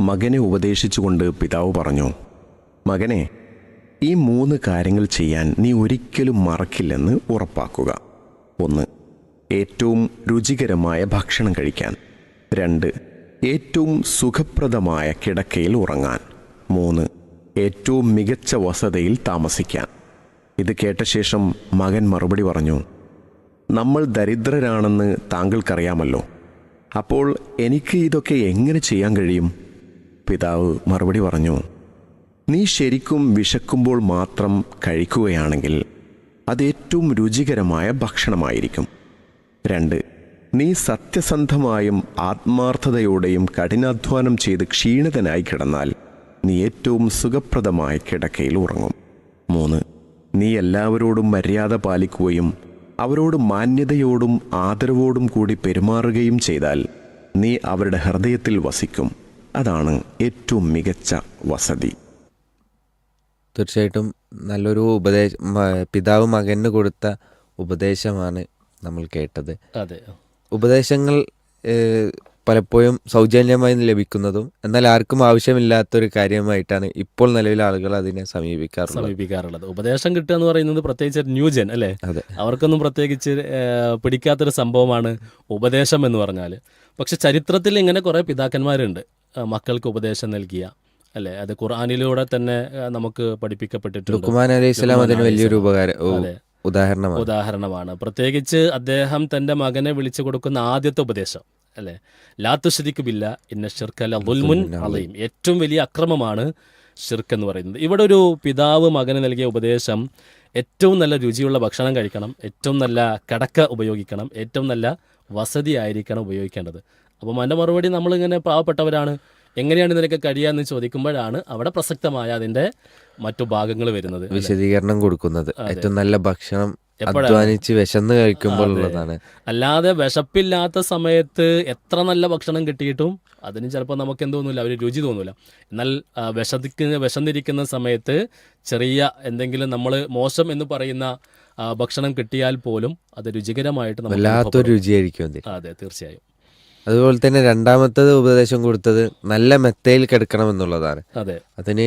മകനെ ഉപദേശിച്ചുകൊണ്ട് പിതാവ് പറഞ്ഞു മകനെ ഈ മൂന്ന് കാര്യങ്ങൾ ചെയ്യാൻ നീ ഒരിക്കലും മറക്കില്ലെന്ന് ഉറപ്പാക്കുക. ഒന്ന് ഏറ്റവും രുചികരമായ ഭക്ഷണം കഴിക്കാൻ. രണ്ട് ഏറ്റവും സുഖപ്രദമായ കിടക്കയിൽ ഉറങ്ങാൻ. മൂന്ന് ഏറ്റവും മികച്ച വസതിയിൽ താമസിക്കാൻ. ഇത് കേട്ട ശേഷം മകൻ മറുപടി പറഞ്ഞു നമ്മൾ ദരിദ്രരാണെന്ന് താങ്കൾക്കറിയാമല്ലോ. അപ്പോൾ എനിക്ക് ഇതൊക്കെ എങ്ങനെ ചെയ്യാൻ കഴിയും? പിതാവ് മറുപടി പറഞ്ഞു നീ ശരിക്കും വിശക്കുമ്പോൾ മാത്രം കഴിക്കുകയാണെങ്കിൽ അത് ഏറ്റവും രുചികരമായ ഭക്ഷണമായിരിക്കും. രണ്ട് നീ സത്യസന്ധമായും ആത്മാർത്ഥതയോടെയും കഠിനാധ്വാനം ചെയ്ത് ക്ഷീണിതനായി കിടന്നാൽ നീ ഏറ്റവും സുഖപ്രദമായ കിടക്കയിൽ ഉറങ്ങും. മൂന്ന് നീ എല്ലാവരോടും മര്യാദ പാലിക്കുകയും അവരോട് മാന്യതയോടും ആദരവോടും കൂടി പെരുമാറുകയും ചെയ്താൽ നീ അവരുടെ ഹൃദയത്തിൽ വസിക്കും. അതാണ് ഏറ്റവും മികച്ച വസതി. തീർച്ചയായിട്ടും നല്ലൊരു ഉപദേശ പിതാവ് മകന് കൊടുത്ത ഉപദേശമാണ് നമ്മൾ കേട്ടത്. അതെ. ഉപദേശങ്ങൾ പലപ്പോഴും സൗജന്യമായി ലഭിക്കുന്നതും എന്നാൽ ആർക്കും ആവശ്യമില്ലാത്തൊരു കാര്യമായിട്ടാണ് ഇപ്പോൾ നിലവിലെ ആളുകൾ അതിനെ സമീപിക്കാറുള്ളത്. സമീപിക്കാറുള്ളത്. ഉപദേശം കിട്ടുക എന്ന് പറയുന്നത് പ്രത്യേകിച്ച് ന്യൂജൻ അല്ലേ? അതെ. അവർക്കൊന്നും പ്രത്യേകിച്ച് പിടിക്കാത്തൊരു സംഭവമാണ് ഉപദേശം എന്ന് പറഞ്ഞാൽ പക്ഷെ ചരിത്രത്തിൽ ഇങ്ങനെ കുറേ പിതാക്കന്മാരുണ്ട്. മക്കൾക്ക് ഉപദേശം നൽകിയ അല്ലേ? അത് ഖുർആാനിലൂടെ തന്നെ നമുക്ക് പഠിപ്പിക്കപ്പെട്ടിട്ടുണ്ട്. അലൈഹി അതിന് വലിയൊരു. ഉപകാര. ഉദാഹരണമാണ്. ഉദാഹരണമാണ്. പ്രത്യേകിച്ച് അദ്ദേഹം തന്റെ മകനെ വിളിച്ചു കൊടുക്കുന്ന ആദ്യത്തെ ഉപദേശം അല്ലേ? ലാത്തു ശരിക്കുമില്ല ഇന്ന ഷിർക്കല ദുൽമുൻ അലയും ഏറ്റവും വലിയ അക്രമമാണ് ഷിർക്ക് എന്ന് പറയുന്നത്. ഇവിടെ ഒരു പിതാവ് മകന് നൽകിയ ഉപദേശം ഏറ്റവും നല്ല രുചിയുള്ള ഭക്ഷണം കഴിക്കണം ഏറ്റവും നല്ല കടക്ക ഉപയോഗിക്കണം ഏറ്റവും നല്ല വസതി ആയിരിക്കണം ഉപയോഗിക്കേണ്ടത്. അപ്പം അതിന്റെ മറുപടി നമ്മളിങ്ങനെ പാവപ്പെട്ടവരാണ്. എങ്ങനെയാണ് ഇതിനൊക്കെ കഴിയാന്ന് ചോദിക്കുമ്പോഴാണ് അവിടെ പ്രസക്തമായ അതിന്റെ മറ്റു ഭാഗങ്ങൾ വരുന്നത്? വിശദീകരണം കൊടുക്കുന്നത്. ഏറ്റവും നല്ല ഭക്ഷണം? അധ്വാനിച്ച് വിശന്ന് കഴിക്കുമ്പോൾ ഉള്ളതാണ്. അല്ലാതെ വിശപ്പില്ലാത്ത സമയത്ത് എത്ര നല്ല ഭക്ഷണം കിട്ടിയിട്ടും അതിന് ചിലപ്പോൾ നമുക്ക് എന്ത് തോന്നില്ല ഒരു രുചി തോന്നില്ല എന്നാൽ വിശദിക്കുന്ന വിശന്നിരിക്കുന്ന സമയത്ത് ചെറിയ എന്തെങ്കിലും നമ്മൾ മോശം എന്ന് പറയുന്ന ഭക്ഷണം കിട്ടിയാൽ പോലും അത് രുചികരമായിട്ട് നമ്മൾ വല്ലാത്തൊരു രുചിയായിരിക്കും അതെ തീർച്ചയായും. അതുപോലെ തന്നെ രണ്ടാമത്തത് ഉപദേശം കൊടുത്തത് നല്ല മെത്തയിൽ കിടക്കണം എന്നുള്ളതാണ് അതെ. അതിന്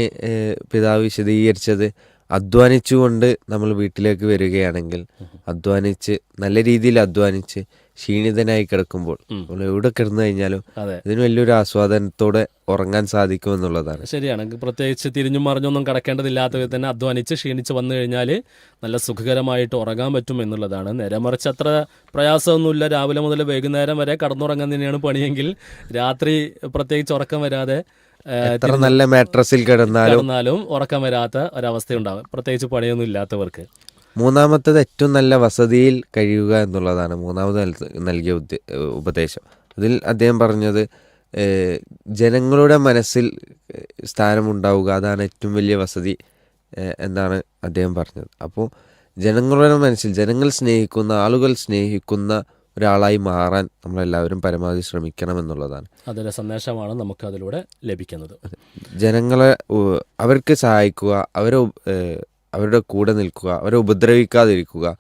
പിതാവ് വിശദീകരിച്ചത് അധ്വാനിച്ചുകൊണ്ട് നമ്മൾ വീട്ടിലേക്ക് വരികയാണെങ്കിൽ അധ്വാനിച്ച് നല്ല രീതിയിൽ അധ്വാനിച്ച് ക്ഷീണിതനായി കിടക്കുമ്പോൾ നമ്മൾ എവിടെ കിടന്നു കഴിഞ്ഞാലും ഇതിന് വലിയൊരു ആസ്വാദനത്തോടെ ഉറങ്ങാൻ സാധിക്കും എന്നുള്ളതാണ്. ശരിയാണ്. പ്രത്യേകിച്ച് തിരിഞ്ഞും മറിഞ്ഞൊന്നും കിടക്കേണ്ടതില്ലാത്ത വിധം തന്നെ അധ്വാനിച്ച് ക്ഷീണിച്ച് വന്നു കഴിഞ്ഞാൽ നല്ല സുഖകരമായിട്ട് ഉറങ്ങാൻ പറ്റും എന്നുള്ളതാണ്. നേരെ മറിച്ച് അത്ര പ്രയാസമൊന്നുമില്ല. രാവിലെ മുതൽ വൈകുന്നേരം വരെ കടന്നുറങ്ങാൻ തന്നെയാണ് പണിയെങ്കിൽ രാത്രി പ്രത്യേകിച്ച് ഉറക്കം വരാതെ എത്ര നല്ല മാട്രസിൽ കിടന്നാലും കിടന്നാലും ഉറക്കം വരാത്ത ഒരവസ്ഥയുണ്ടാവും. പ്രത്യേകിച്ച് പണിയൊന്നും ഇല്ലാത്തവർക്ക് മൂന്നാമത്തത് ഏറ്റവും നല്ല വസതിയിൽ കഴിയുക എന്നുള്ളതാണ് മൂന്നാമത് നൽകിയ ഉപദേശം. അതിൽ അദ്ദേഹം പറഞ്ഞത് ജനങ്ങളുടെ മനസ്സിൽ സ്ഥാനം സ്ഥാനമുണ്ടാവുക അതാണ് ഏറ്റവും വലിയ വസതി എന്നാണ് അദ്ദേഹം പറഞ്ഞത്. അപ്പോൾ ജനങ്ങളുടെ മനസ്സിൽ ജനങ്ങൾ സ്നേഹിക്കുന്ന ആളുകൾ സ്നേഹിക്കുന്ന ഒരാളായി മാറാൻ നമ്മളെല്ലാവരും പരമാവധി ശ്രമിക്കണം എന്നുള്ളതാണ്. അതിന്റെ സന്ദേശമാണ് നമുക്ക് അതിലൂടെ ലഭിക്കുന്നത്. ജനങ്ങളെ അവർക്ക് സഹായിക്കുക അവരെ അവരുടെ കൂടെ നിൽക്കുക അവരെ ഉപദ്രവിക്കാതിരിക്കുക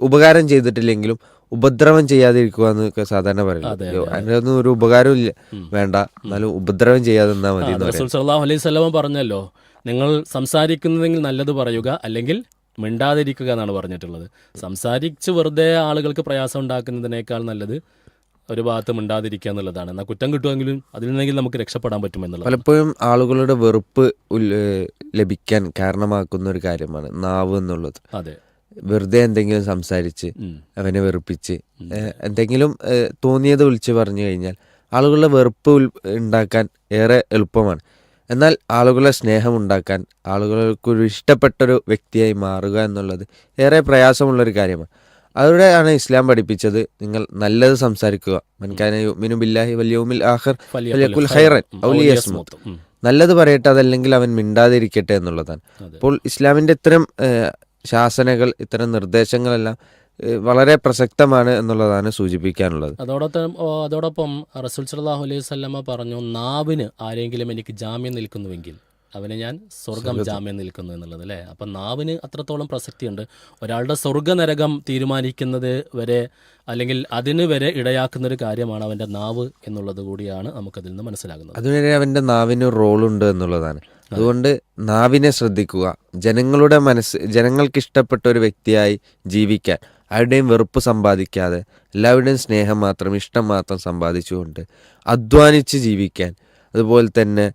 ഉപകാരം ചെയ്തിട്ടില്ലെങ്കിലും ഉപദ്രവം ചെയ്യാതിരിക്കുക എന്നൊക്കെ സാധാരണ പറയുന്നു അതിന്റെ ഒന്നും ഒരു ഉപകാരവും ഇല്ല. വേണ്ട. എന്നാലും ഉപദ്രവം ചെയ്യാതെ നിന്നാൽ മതി എന്ന് അലൈഹി സ്വലമ പറഞ്ഞല്ലോ നിങ്ങൾ സംസാരിക്കുന്നതെങ്കിൽ നല്ലത് പറയുക അല്ലെങ്കിൽ മിണ്ടാതിരിക്കുക എന്നാണ് പറഞ്ഞിട്ടുള്ളത്. സംസാരിച്ച് വെറുതെ ആളുകൾക്ക് പ്രയാസം ഉണ്ടാക്കുന്നതിനേക്കാൾ നല്ലത് ഒരു ഭാഗത്ത് മിണ്ടാതിരിക്കുക എന്നുള്ളതാണ്. എന്നാൽ കുറ്റം കിട്ടുമെങ്കിലും അതിൽ നിന്നെങ്കിൽ നമുക്ക് രക്ഷപ്പെടാൻ പറ്റുമെന്നുള്ളത് പലപ്പോഴും ആളുകളുടെ വെറുപ്പ് ലഭിക്കാൻ കാരണമാക്കുന്ന ഒരു കാര്യമാണ് നാവ് എന്നുള്ളത്. അതെ. വെറുതെ എന്തെങ്കിലും സംസാരിച്ച് അവനെ വെറുപ്പിച്ച് എന്തെങ്കിലും തോന്നിയത് വിളിച്ച് പറഞ്ഞു കഴിഞ്ഞാൽ ആളുകളുടെ വെറുപ്പ് ഉണ്ടാക്കാൻ ഏറെ എളുപ്പമാണ്. എന്നാൽ ആളുകളെ സ്നേഹമുണ്ടാക്കാൻ ആളുകൾക്കൊരു ഇഷ്ടപ്പെട്ടൊരു വ്യക്തിയായി മാറുക എന്നുള്ളത് ഏറെ പ്രയാസമുള്ളൊരു കാര്യമാണ്. അവിടെയാണ് ഇസ്ലാം പഠിപ്പിച്ചത് നിങ്ങൾ നല്ലത് സംസാരിക്കുക. യുമിനു ബില്ലാഹി ആഖിർ. നല്ലത് പറയട്ടെ അതല്ലെങ്കിൽ അവൻ മിണ്ടാതിരിക്കട്ടെ എന്നുള്ളതാണ്. അപ്പോൾ ഇസ്ലാമിന്റെ ഇത്തരം ശാസനകൾ ഇത്തരം നിർദ്ദേശങ്ങളെല്ലാം വളരെ പ്രസക്തമാണ് എന്നുള്ളതാണ് സൂചിപ്പിക്കാനുള്ളത്. അതോടൊപ്പം അതോടൊപ്പം റസൂൽ സല്ലല്ലാഹു അലൈഹി വസല്ലമ പറഞ്ഞു നാവിന് ആരെങ്കിലും എനിക്ക് ജാമ്യം നിൽക്കുന്നുവെങ്കിൽ അവന് ഞാൻ സ്വർഗം ജാമ്യം നിൽക്കുന്നു എന്നുള്ളത് അല്ലേ? അപ്പം നാവിന് അത്രത്തോളം പ്രസക്തിയുണ്ട്. ഒരാളുടെ സ്വർഗനരകം തീരുമാനിക്കുന്നത് വരെ അല്ലെങ്കിൽ അതിന് വരെ ഇടയാക്കുന്ന ഒരു കാര്യമാണ് അവന്റെ നാവ് എന്നുള്ളത് കൂടിയാണ് നമുക്കതിൽ നിന്ന് മനസ്സിലാകുന്നത്. അതുവരെ അവന്റെ നാവിന് റോളുണ്ട് എന്നുള്ളതാണ്. അതുകൊണ്ട് നാവിനെ ശ്രദ്ധിക്കുക. ജനങ്ങളുടെ മനസ്സ് ജനങ്ങൾക്ക് ഇഷ്ടപ്പെട്ട ഒരു വ്യക്തിയായി ജീവിക്കാൻ. ആരുടെയും വെറുപ്പ് സമ്പാദിക്കാതെ എല്ലാവരുടെയും സ്നേഹം മാത്രം ഇഷ്ടം മാത്രം സമ്പാദിച്ചുകൊണ്ട് അധ്വാനിച്ച് ജീവിക്കാൻ. അതുപോലെ തന്നെ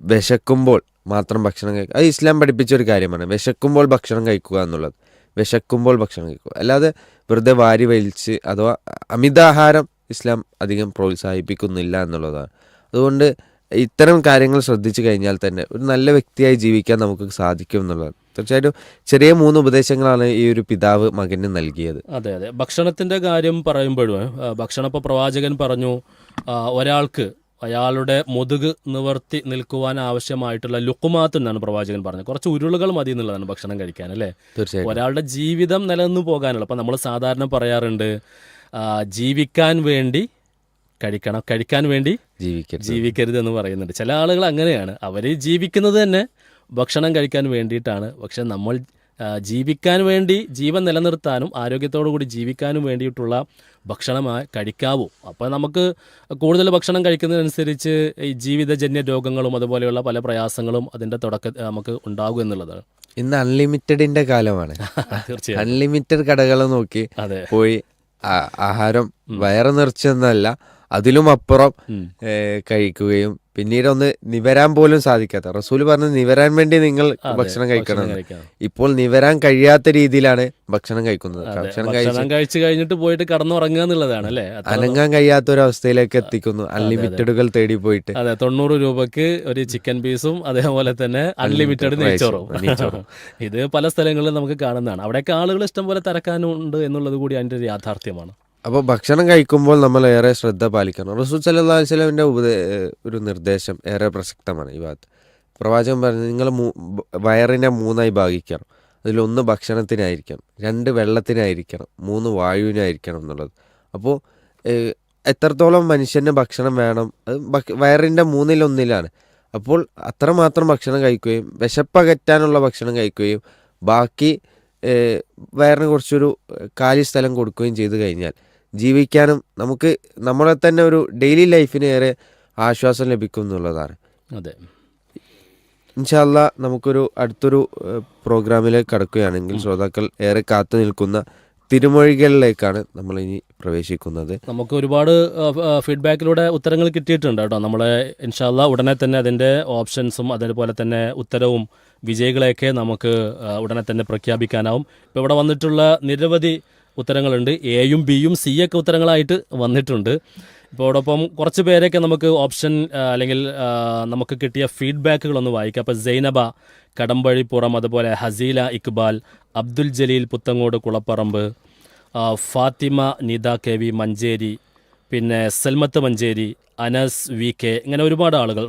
വിശക്കുമ്പോൾ മാത്രം ഭക്ഷണം കഴിക്കുക അത് ഇസ്ലാം പഠിപ്പിച്ച ഒരു കാര്യമാണ്. വിശക്കുമ്പോൾ ഭക്ഷണം കഴിക്കുക എന്നുള്ളത്. വിശക്കുമ്പോൾ ഭക്ഷണം കഴിക്കുക. അല്ലാതെ വെറുതെ വാരി വലിച്ച് അഥവാ അമിതാഹാരം ഇസ്ലാം അധികം പ്രോത്സാഹിപ്പിക്കുന്നില്ല എന്നുള്ളതാണ്. അതുകൊണ്ട് ഇത്തരം കാര്യങ്ങൾ ശ്രദ്ധിച്ചു കഴിഞ്ഞാൽ തന്നെ ഒരു നല്ല വ്യക്തിയായി ജീവിക്കാൻ നമുക്ക് സാധിക്കും എന്നുള്ളതാണ്. തീർച്ചയായിട്ടും ചെറിയ മൂന്ന് ഉപദേശങ്ങളാണ് ഈ ഒരു പിതാവ് മകന് നൽകിയത്. അതെ അതെ. ഭക്ഷണത്തിന്റെ കാര്യം പറയുമ്പോഴും ഭക്ഷണ ഇപ്പോൾ പ്രവാചകൻ പറഞ്ഞു ഒരാൾക്ക് അയാളുടെ മുതുക് നിവർത്തി നിൽക്കുവാൻ ആവശ്യമായിട്ടുള്ള ലുക്കുമാത്ത് എന്നാണ് പ്രവാചകൻ പറഞ്ഞത്. കുറച്ച് ഉരുളുകൾ മതി എന്നുള്ളതാണ് ഭക്ഷണം കഴിക്കാൻ അല്ലേ? തീർച്ചയായിട്ടും. ഒരാളുടെ ജീവിതം നിലനിന്ന് പോകാനുള്ള അപ്പം നമ്മൾ സാധാരണ പറയാറുണ്ട് ജീവിക്കാൻ വേണ്ടി കഴിക്കണം കഴിക്കാൻ വേണ്ടി ജീവിക്കരുത്. ജീവിക്കരുത് എന്ന് പറയുന്നുണ്ട്. ചില ആളുകൾ അങ്ങനെയാണ്. അവർ ജീവിക്കുന്നത് തന്നെ ഭക്ഷണം കഴിക്കാൻ വേണ്ടിയിട്ടാണ്. പക്ഷെ നമ്മൾ ജീവിക്കാൻ വേണ്ടി ജീവൻ നിലനിർത്താനും ആരോഗ്യത്തോടു കൂടി ജീവിക്കാനും വേണ്ടിയിട്ടുള്ള ഭക്ഷണമായി കഴിക്കാവൂ. അപ്പോൾ നമുക്ക് കൂടുതൽ ഭക്ഷണം കഴിക്കുന്നതിനനുസരിച്ച് ഈ ജീവിതജന്യ രോഗങ്ങളും അതുപോലെയുള്ള പല പ്രയാസങ്ങളും അതിന്റെ തുടക്ക നമുക്ക് ഉണ്ടാകും എന്നുള്ളതാണ്. ഇന്ന് അൺലിമിറ്റഡിന്റെ കാലമാണ്. തീർച്ചയായും അൺലിമിറ്റഡ് കടകൾ നോക്കി അതെ. പോയി ആഹാരം വയറ് നിറച്ചെന്നല്ല അതിലും അപ്പുറം കഴിക്കുകയും പിന്നീട് ഒന്ന് നിവരാൻ പോലും സാധിക്കാത്ത. റസൂൽ പറഞ്ഞ് നിവരാൻ വേണ്ടി നിങ്ങൾ ഭക്ഷണം കഴിക്കണം ഇപ്പോൾ നിവരാൻ കഴിയാത്ത രീതിയിലാണ് ഭക്ഷണം കഴിക്കുന്നത്. ഭക്ഷണം കഴിച്ച് കഴിച്ചു കഴിഞ്ഞിട്ട് പോയിട്ട് കടന്നുറങ്ങുക എന്നുള്ളതാണ് അല്ലേ? അനങ്ങാൻ കഴിയാത്ത ഒരു അവസ്ഥയിലേക്ക് എത്തിക്കുന്നു. അൺലിമിറ്റഡുകൾ തേടി പോയിട്ട്. അതെ തൊണ്ണൂറ് രൂപക്ക് ഒരു ചിക്കൻ പീസും അതേപോലെ തന്നെ അൺലിമിറ്റഡ് നെയ്ച്ചോറും. ഇത് പല സ്ഥലങ്ങളിലും നമുക്ക് കാണുന്നതാണ്. അവിടെയൊക്കെ ആളുകൾ ഇഷ്ടം പോലെ തിരക്കാനുണ്ട് എന്നുള്ളത് കൂടി അതിന്റെ ഒരു യാഥാർത്ഥ്യമാണ്. അപ്പോൾ ഭക്ഷണം കഴിക്കുമ്പോൾ നമ്മൾ ഏറെ ശ്രദ്ധ പാലിക്കണം. റസൂൽ സല്ലാ വസല്ലമയുടെ ഉപദേ ഒരു നിർദ്ദേശം ഏറെ പ്രസക്തമാണ് ഈ ഭാഗത്ത്. പ്രവാചകൻ പറഞ്ഞു നിങ്ങൾ മൂ- വയറിനെ മൂന്നായി ഭാഗിക്കണം. അതിലൊന്ന് ഭക്ഷണത്തിനായിരിക്കണം രണ്ട് വെള്ളത്തിനായിരിക്കണം മൂന്ന് വായുവിനായിരിക്കണം എന്നുള്ളത്. അപ്പോൾ എത്രത്തോളം മനുഷ്യന് ഭക്ഷണം വേണം? അത് വയറിന്റെ മൂന്നിലൊന്നിലാണ്. അപ്പോൾ അത്രമാത്രം ഭക്ഷണം കഴിക്കുകയും വിശപ്പകറ്റാനുള്ള ഭക്ഷണം കഴിക്കുകയും ബാക്കി വയറിന് കുറച്ചൊരു കാലി സ്ഥലം കൊടുക്കുകയും ചെയ്തു കഴിഞ്ഞാൽ ജീവിക്കാനും നമുക്ക് നമ്മളെ തന്നെ ഒരു ഡെയിലി ലൈഫിന് ഏറെ ആശ്വാസം ലഭിക്കും എന്നുള്ളതാണ്. അതെ. ഇൻഷാല്ല നമുക്കൊരു അടുത്തൊരു പ്രോഗ്രാമിലേക്ക് കടക്കുകയാണെങ്കിൽ ശ്രോതാക്കൾ ഏറെ കാത്തു നിൽക്കുന്ന തിരുമൊഴികളിലേക്കാണ് നമ്മൾ ഇനി പ്രവേശിക്കുന്നത്. നമുക്ക് ഒരുപാട് ഫീഡ്ബാക്കിലൂടെ ഉത്തരങ്ങൾ കിട്ടിയിട്ടുണ്ട് കേട്ടോ. നമ്മളെ ഇൻഷാല്ല ഉടനെ തന്നെ അതിന്റെ ഓപ്ഷൻസും അതേപോലെ തന്നെ ഉത്തരവും വിജയികളെയൊക്കെ നമുക്ക് ഉടനെ തന്നെ പ്രഖ്യാപിക്കാനാവും. ഇപ്പോൾ ഇവിടെ വന്നിട്ടുള്ള നിരവധി ഉത്തരങ്ങളുണ്ട്. എയും ബിയും സി ഒക്കെ ഉത്തരങ്ങളായിട്ട് വന്നിട്ടുണ്ട്. ഇപ്പോൾ അതോടൊപ്പം കുറച്ച് പേരൊക്കെ നമുക്ക് ഓപ്ഷൻ അല്ലെങ്കിൽ നമുക്ക് കിട്ടിയ ഫീഡ്ബാക്കുകളൊന്ന് വായിക്കാം. അപ്പോൾ സൈനബ കടമ്പഴിപ്പുറം അതുപോലെ ഹസീല ഇക്ബാൽ അബ്ദുൽ ജലീൽ പുത്തങ്ങോട് കുളപ്പറമ്പ് ഫാത്തിമ നിത കെ വി മഞ്ചേരി പിന്നെ സൽമത്ത് മഞ്ചേരി അനസ് വി കെ ഇങ്ങനെ ഒരുപാട് ആളുകൾ